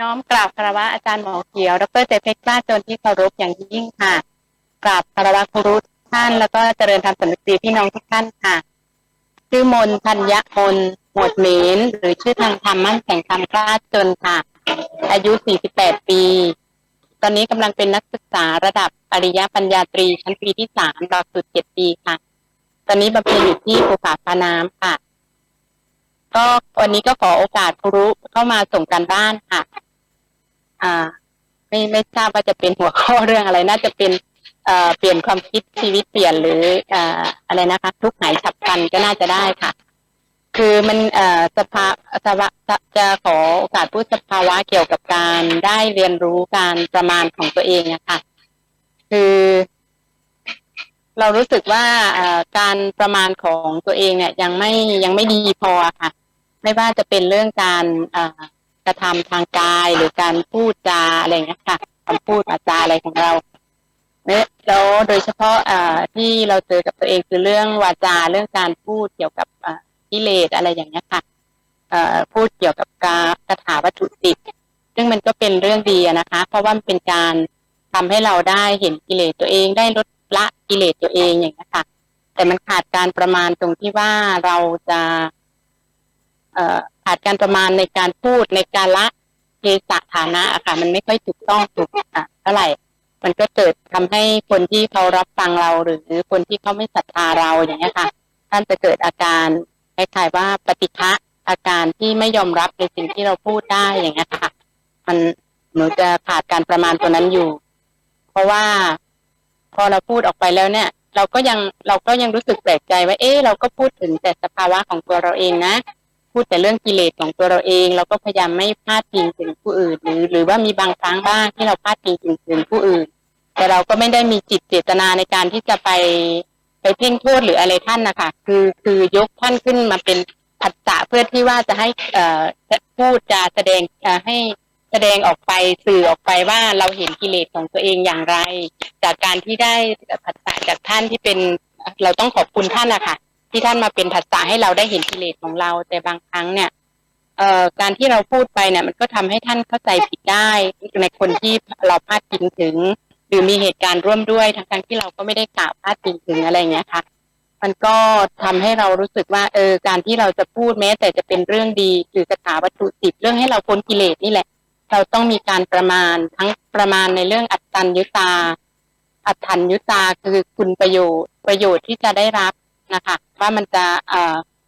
น้อมกราบคารวะอาจารย์หมอเขียว ดรเจเพชรกล้าจนที่เคารพอย่างยิ่งค่ะ กราบคารวะครูทุกท่านแล้วก็เจริญธรรมสำนึกดีพี่น้องทุกท่านค่ะ ชื่อมนธัญญมนหมวดเหมนหรือชื่อทางธรรมมั่นแข่งธรรมกล้าจนค่ะ อายุ 48 ปี ตอนนี้กำลังเป็นนักศึกษาระดับปริญญาปัญญาตรีชั้นปีที่สามหลักสูตรเจ็ดปีค่ะ ตอนนี้บำเพ็ญอยู่ที่ภูผาฟ้าน้ำค่ะ ก็วันนี้ก็ขอโอกาสครูเข้ามาส่งกันบ้านค่ะ อ่า ไม่ไม่ทราบว่าจะเป็นหัวข้อเรื่องอะไร น่าจะเป็นเอ่อเปลี่ยนความคิดชีวิตเปลี่ยนหรืออ่ออะไรนะคะ ทุกข์หายฉับพลันก็น่าจะได้ค่ะ คือมันเอ่อสภาสภาจะขอโอกาสพูดสภาวะเกี่ยวกับการได้เรียนรู้การประมาณของตัวเองอะค่ะคือ เรารู้สึกว่าการประมาณของตัวเองเนี่ย ยังไม่ยังไม่ดีพอค่ะ ไม่ว่าจะเป็นเรื่องการอ่อ กระทำทางกายหรือการพูดจาอะไรอย่างเงี้ยค่ะคำพูดอาจาอะไรของเราเนี่ยแล้วโดยเฉพาะอ่าที่เราเจอกับตัวเองคือเรื่องวาจาเรื่องการพูดเกี่ยวกับอ่ากิเลสอะไรอย่างเงี้ยค่ะพูดเกี่ยวกับการคาถาวัตถุสิบซึ่งมันก็เป็นเรื่องดีนะคะ เพราะว่ามันเป็นการทำให้เราได้เห็นกิเลสตัวเองได้ลดละกิเลสตัวเองอย่างเงี้ยค่ะ แต่มันขาดการประมาณตรงที่ว่าเราจะ ขาดการประมาณในการพูดในการละเทศะฐานะอะค่ะ มันไม่ค่อยถูกต้องถูกอะเท่าไหร่ มันก็เกิดทำให้คนที่เขารับฟังเราหรือคนที่เขาไม่ศรัทธาเราอย่างเงี้ยค่ะท่านจะเกิดอาการคล้ายๆว่าปฏิฆะอาการที่ไม่ยอมรับในสิ่งที่เราพูดได้อย่างเงี้ยค่ะ มันหนูจะขาดการประมาณตัวนั้นอยู่ เพราะว่าพอเราพูดออกไปแล้วเนี่ย เราก็ยังเราก็ยังรู้สึกแปลกใจว่า เอ๊ะเราก็พูดถึงแต่สภาวะของตัวเราเองนะ พูดแต่เรื่องกิเลสของตัวเราเอง เราก็พยายามไม่พาดพิงถึงผู้อื่น หรือ หรือว่ามีบางครั้งบ้างที่เราพาดพิงถึงถึงผู้อื่น แต่เราก็ไม่ได้มีจิตเจตนาในการที่จะไปไปเพ่งโทษหรืออะไรท่านนะคะคือคือยกท่านขึ้นมาเป็นผัสสะเพื่อที่ว่าจะให้เอ่อพูดจะแสดงให้แสดงออกไปสื่อออกไปว่าเราเห็นกิเลสของตัวเองอย่างไร จากการที่ได้ผัสสะจากท่านที่เป็นเราต้องขอบคุณท่านนะคะ ที่ท่านมาเป็นผัสสะให้เราได้เห็นกิเลสของเรา แต่บางครั้งเนี่ยเอ่อการที่เราพูดไปเนี่ย มันก็ทำให้ท่านเข้าใจผิดได้ในคนที่เราพาดพิงถึง หรือมีเหตุการณ์ร่วมด้วยทั้งทั้งที่เราก็ไม่ได้กล่าวพาดพิงถึงอะไรเงี้ยค่ะ มันก็ทำให้เรารู้สึกว่าเออการที่เราจะพูดแม้ แต่จะเป็นเรื่องดีคือคาถาวัตถุสิบเรื่องให้เราพ้นกิเลสนี่แหละ เราต้องมีการประมาณทั้งประมาณในเรื่องอัตตัญญุตาอัตถัญญุตาคือคุณประโยชน์ประโยชน์ที่จะได้รับ นะคะ ว่ามันจะ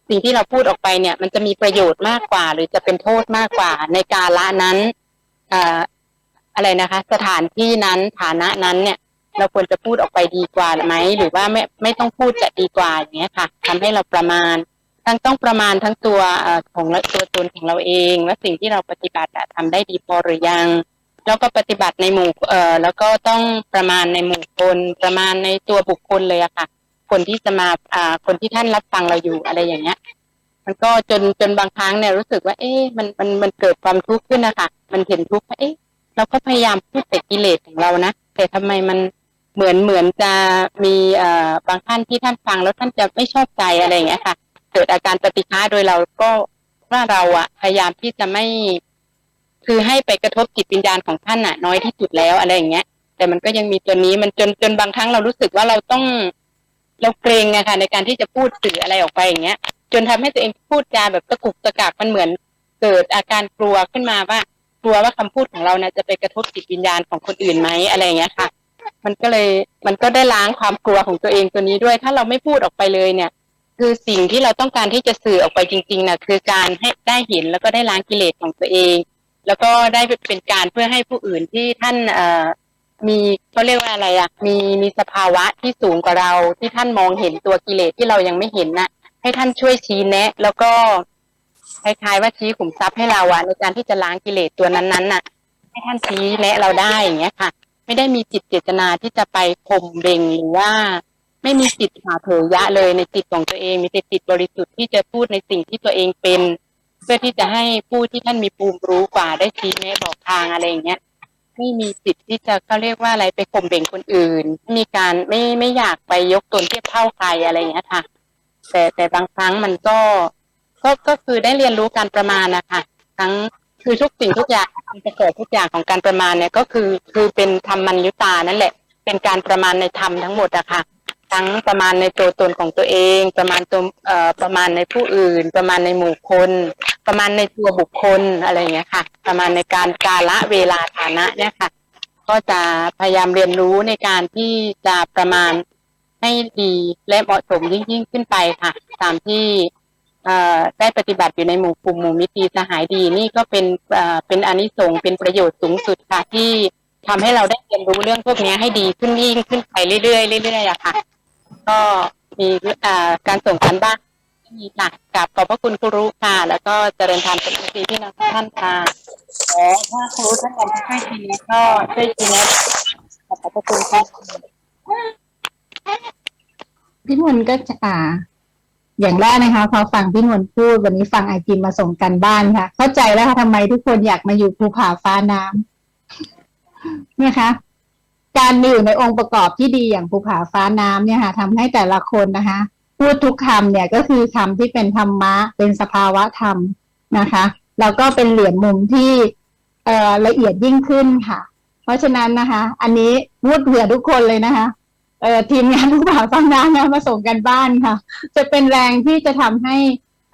สิ่งที่เราพูดออกไปเนี่ย มันจะมีประโยชน์มากกว่า หรือจะเป็นโทษมากกว่า ในกาละนั้นเอ่อะไรนะคะ สถานที่นั้นฐานะนั้นเนี่ย เราควรจะพูดออกไปดีกว่าไหมหรือว่าไม่ไม่ต้องพูดจะดีกว่าอย่างเงี้ยค่ะทำให้เราประมาณทั้งต้องประมาณทั้งตัวอของตัวตนของเราเองว่าสิ่งที่เราปฏิบัติอะทำได้ดีพอหรือยังแล้วก็ปฏิบัติในหมู่เอ่อแล้วก็ต้องประมาณในหมู่คนประมาณในตัวบุคคลเลยอะค่ะ คนที่จะมาอ่าคนที่ท่านรับฟังเราอยู่อะไรอย่างเงี้ย มันก็จนจนบางครั้งเนี่ยรู้สึกว่า เอ๊ะมันมันมันเกิดความทุกข์ขึ้นนะคะมันเห็นทุกข์ว่าเอ๊ะเราก็พยายามพูดแต่กิเลสของเรานะแต่ทำไมมันเหมือนเหมือนจะมีเอ่อบางท่านที่ท่านฟังแล้วท่านจะไม่ชอบใจอะไรอย่างเงี้ยค่ะ เกิดอาการปฏิฆาโดยเราก็ว่าเราอะพยายามที่จะไม่ คือให้ไปกระทบจิตวิญญาณของท่านน่ะน้อยที่สุดแล้วอะไรอย่างเงี้ย แต่มันก็ยังมีตัวนี้มันจนจนบางครั้งเรารู้สึกว่าเราต้อง เราเกรงอะค่ะในการที่จะพูดสื่ออะไรออกไปอย่างเงี้ย จนทำให้ตัวเองพูดจาแบบตะกุกตะกักมันเหมือน เกิดอาการกลัวขึ้นมาว่ากลัวว่าคำพูดของเรานะจะไปกระทบจิตวิญญาณของคนอื่นไหมอะไรเงี้ยค่ะ มันก็เลยมันก็ได้ล้างความกลัวของตัวเองตัวนี้ด้วย ถ้าเราไม่พูดออกไปเลยเนี่ย คือสิ่งที่เราต้องการที่จะสื่อออกไปจริงๆนะคือการให้ได้เห็นแล้วก็ได้ล้างกิเลสของตัวเอง แล้วก็ได้เป็นการเพื่อให้ผู้อื่นที่ท่านเอ่อ มีเขาเรียกว่าอะไรอะ มีมีสภาวะที่สูงกว่าเรา ที่ท่านมองเห็นตัวกิเลสที่เรายังไม่เห็นนะให้ท่านช่วยชี้แนะ แล้วก็คล้ายๆว่าชี้ขุมทรัพย์ให้เราอะในการที่จะล้างกิเลสตัวนั้นๆน่ะ ให้ท่านชี้แนะเราได้อย่างเงี้ยค่ะ ไม่ได้มีจิตเจตนาที่จะไปข่มเบงหรือว่า ไม่มีจิตหาเถยะเลยในจิตของตัวเอง มีแต่จิตบริสุทธิ์ที่จะพูดในสิ่งที่ตัวเองเป็น เพื่อที่จะให้ผู้ที่ท่านมีภูมิรู้กว่าได้ชี้แนะบอกทางอะไรอย่างเงี้ย ไม่มีสิทธิ์ที่จะเขาเรียกว่าอะไรไปข่มเบ่งคนอื่น มีการไม่ไม่อยากไปยกตนเทียบเท่าใครอะไรอย่างเงี้ยค่ะ แต่แต่บางครั้งมันก็ก็ก็คือได้เรียนรู้การประมาณนะคะทั้งคือทุกสิ่งทุกอย่างองค์ประกอบทุกอย่างของการประมาณเนี่ยก็คือคือเป็นธรรมัญญุตานั่นแหละ เป็นการประมาณในธรรมทั้งหมดอะค่ะ ทั้งประมาณในตัวตนของตัวเอง ประมาณตัวเอ่อประมาณในผู้อื่น ประมาณในหมู่คน ประมาณในตัวบุคคลอะไรอย่างเงี้ยค่ะ ประมาณในการกาละเวลาฐานะเนี่ยค่ะ ก็จะพยายามเรียนรู้ในการที่จะประมาณให้ดีและเหมาะสมยิ่งยิ่งขึ้นไปค่ะ ตามที่เอ่อได้ปฏิบัติอยู่ในหมู่กลุ่มหมู่มิตรีสหายดีนี่ก็เป็นเอ่อเป็นอนิสงส์เป็นประโยชน์สูงสุดค่ะที่ทำให้เราได้เรียนรู้เรื่องพวกนี้ให้ดีขึ้นยิ่งขึ้นไปเรื่อยๆเรื่อยๆอะค่ะ ก็มีเอ่อการส่งกันบ้านมีค่ะกับขอบพระคุณครูรุค่ะ แล้วก็เจริญธรรมเป็นทีที่นักท่านค่ะขอถ้าครูท่านใดไม่ช่วยทีนี้ก็ช่วยทีนี้ขอบพระคุณค่ะพี่มนต์ก็จะอ่า อย่างแรกนะคะ พอฟังพี่มนต์พูดวันนี้ฟังไอจินมาส่งกันบ้านค่ะ เข้าใจแล้วค่ะทำไมทุกคนอยากมาอยู่ภูผาฟ้าน้ำเนี่ยคะ การมีอยู่ในองค์ประกอบที่ดีอย่างภูผาฟ้าน้ำเนี่ยค่ะทำให้แต่ละคนนะคะ พูดทุกคำเนี่ยก็คือคำที่เป็นธรรมะ เป็นสภาวะธรรมนะคะแล้วก็เป็นเหรียญมุมที่เอ่อละเอียดยิ่งขึ้นค่ะ เพราะฉะนั้นนะคะ อันนี้พูดเผื่อทุกคนเลยนะคะเอ่อทีมงานผู้บ่าวฟังน้ำนะมาส่งกันบ้านค่ะ จะเป็นแรงที่จะทำให้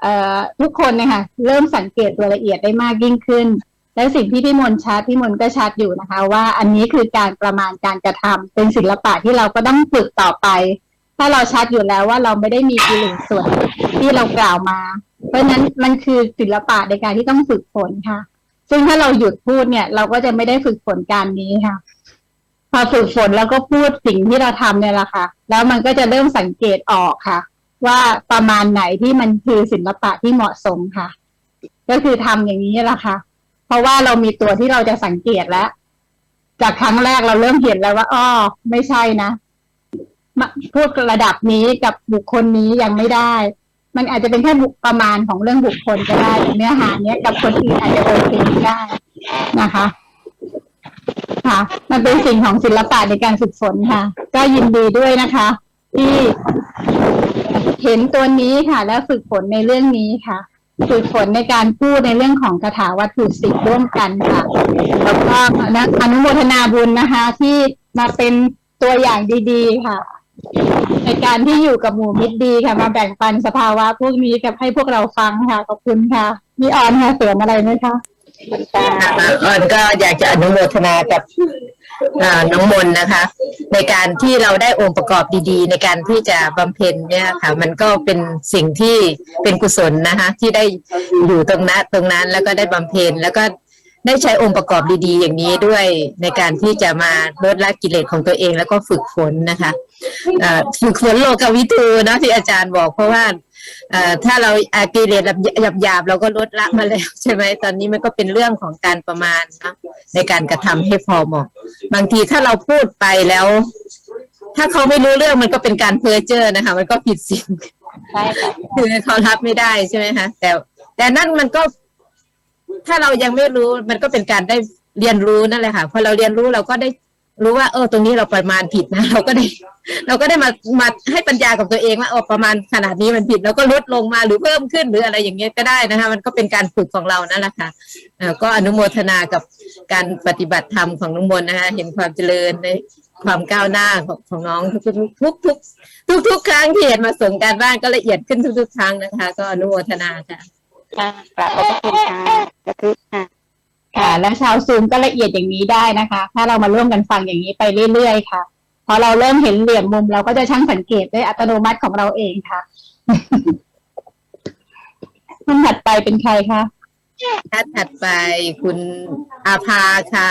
เอ่อทุกคนเนี่ยค่ะเริ่มสังเกตรายละเอียดได้มากยิ่งขึ้น และสิ่งที่พี่มนชัดพี่มนก็ชัดอยู่นะคะ ว่าอันนี้คือการประมาณการกระทำเป็นศิลปะที่เราก็ต้องฝึกต่อไป ถ้าเราชัดอยู่แล้วว่าเราไม่ได้มีกิเลสส่วนที่เรากล่าวมา เพราะฉะนั้นมันคือศิลปะในการที่ต้องฝึกฝนค่ะ ซึ่งถ้าเราหยุดพูดเนี่ย เราก็จะไม่ได้ฝึกฝนการนี้ค่ะพอฝึกฝนแล้วก็พูดสิ่งที่เราทำเนี่ยแหละค่ะ แล้วมันก็จะเริ่มสังเกตออกค่ะ ว่าประมาณไหนที่มันคือศิลปะที่เหมาะสมค่ะ ก็คือทำอย่างนี้แหละค่ะ เพราะว่าเรามีตัวที่เราจะสังเกตแล้ว จากครั้งแรกเราเริ่มเห็นแล้วว่าอ้อไม่ใช่นะพูดระดับนี้กับบุคคลนี้ยังไม่ได้ มันอาจจะเป็นแค่บุประมาณของเรื่องบุคคลก็ได้แต่เนื้อหาเนี้ยกับคนอื่นอาจจะโอเคไม่ได้นะคะ ค่ะ มันเป็นสิ่งของศิลปะในการฝึกฝนค่ะ ก็ยินดีด้วยนะคะ ที่เห็นตัวนี้ค่ะ แล้วฝึกฝนในเรื่องนี้ค่ะ ฝึกฝนในการพูดในเรื่องของคาถาวัตถุสิบร่วมกันค่ะ แล้วก็อนุโมทนาบุญนะคะ ที่มาเป็นตัวอย่างดีๆค่ะ ในการที่อยู่กับหมู่มิตรดีค่ะ มาแบ่งปันสภาวะพวกนี้กับให้พวกเราฟังค่ะ ขอบคุณค่ะ มีออนค่ะเสริมอะไรไหมคะ อ่อนก็อยากจะอนุโมทนากับน้องมนต์นะคะ ในการที่เราได้องค์ประกอบดีๆ ในการที่จะบำเพ็ญเนี่ยค่ะ มันก็เป็นสิ่งที่เป็นกุศลนะคะ ที่ได้อยู่ตรงนั้นตรงนั้นแล้วก็ได้บำเพ็ญแล้วก็ ได้ใช้องค์ประกอบดีๆ อย่างนี้ด้วยในการที่จะมาลดละกิเลสของตัวเองแล้วก็ฝึกฝนนะคะอ่าฝึกฝนโลกวิทูนะที่อาจารย์บอกเพราะว่าเอ่อถ้าเราอากิเลสหยาบหยาบๆเราก็ลดละมาแล้วใช่ไหมตอนนี้มันก็เป็นเรื่องของการประมาณนะในการกระทำให้พอเหมาะบางทีถ้าเราพูดไปแล้ว ถ้าเขาไม่รู้เรื่องมันก็เป็นการเพ้อเจ้อนะคะ มันก็ผิดศีลใช่ค่ะคือเขารับไม่ได้ใช่ไหมคะแต่แต่นั่นมันก็ ถ้าเรายังไม่รู้มันก็เป็นการได้เรียนรู้นั่นแหละค่ะพอเราเรียนรู้เราก็ได้รู้ว่าเออตรงนี้เราประมาณผิดนะ เราก็ได้ เราก็ได้มามาให้ปัญญากับตัวเองว่าเออประมาณขนาดนี้มันผิดแล้วก็ลดลงมาหรือเพิ่มขึ้นหรืออะไรอย่างเงี้ยก็ได้นะคะ มันก็เป็นการฝึกของเรานั่นแหละค่ะก็อนุโมทนากับการปฏิบัติธรรมของน้องมนนะคะเห็นความเจริญในความก้าวหน้าของของน้องทุกทุกทุกทุกทุกครั้งที่เห็นมาส่งการบ้านก็ละเอียดขึ้นทุก ๆ ครั้งนะคะ ก็อนุโมทนาค่ะ ค่ะกราบขอบพระคุณค่ะกระทึกค่ะ ค่ะ และชาวซูมก็ละเอียดอย่างนี้ได้นะคะ ถ้าเรามาร่วมกันฟังอย่างนี้ไปเรื่อยๆค่ะ พอเราเริ่มเห็นเหลี่ยมมุมเราก็จะช่างสังเกตด้วยอัตโนมัติของเราเองค่ะท่านถัดไปเป็นใครคะท่านถัดไปคุณอาภาค่ะ